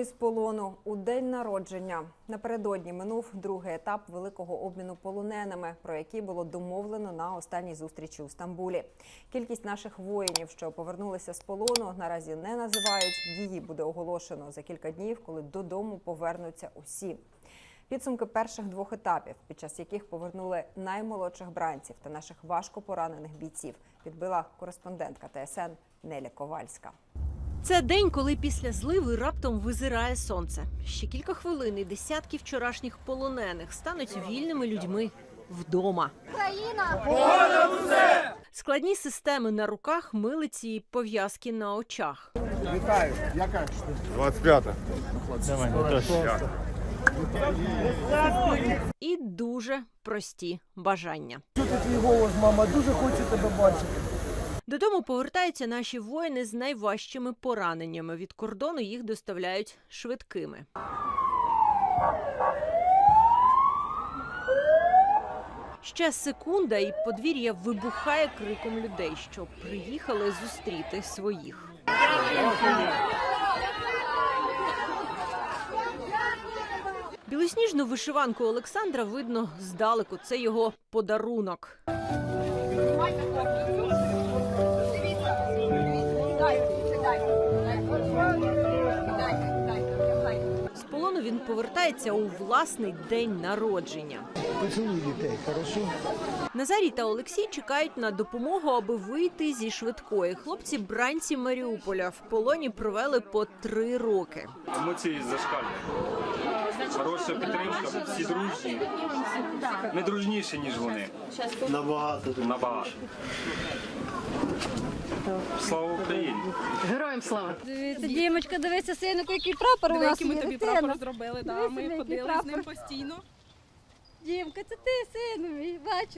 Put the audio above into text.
Із полону у день народження. Напередодні минув другий етап великого обміну полоненими, про який було домовлено на останній зустрічі у Стамбулі. Кількість наших воїнів, що повернулися з полону, наразі не називають. Її буде оголошено за кілька днів, коли додому повернуться усі. Підсумки перших двох етапів, під час яких повернули наймолодших бранців та наших важко поранених бійців, підбила кореспондентка ТСН Неля Ковальська. Це день, коли після зливи раптом визирає сонце. Ще кілька хвилин і десятки вчорашніх полонених стануть вільними людьми вдома. Україна Складні системи на руках, милиці і пов'язки на очах. 25 І дуже прості бажання. Чути твій голос, мама, дуже хочу тебе бачити. Додому повертаються наші воїни з найважчими пораненнями. Від кордону їх доставляють швидкими. Ще секунда, і подвір'я вибухає криком людей, що приїхали зустріти своїх. Білосніжну вишиванку Олександра видно здалеку. Це його подарунок. Полону він повертається у власний день народження. Поцілуй дітей, хорошо? Назарій та Олексій чекають на допомогу, аби вийти зі швидкої. Хлопці бранці Маріуполя в полоні провели по три роки. Емоції зашкалюють. Хороша підтримка, всі дружні. Ми дружніші, ніж вони. Набагато. Набагато. Слава Україні! Героям слава! Дивіться, Дімочка, дивися, синку, який прапор у нас який ми є, тобі дитина. прапор зробили. Да. Дивися, Ми який ходили з прапор. ним постійно. Дімка, це ти, сину мій, бачу.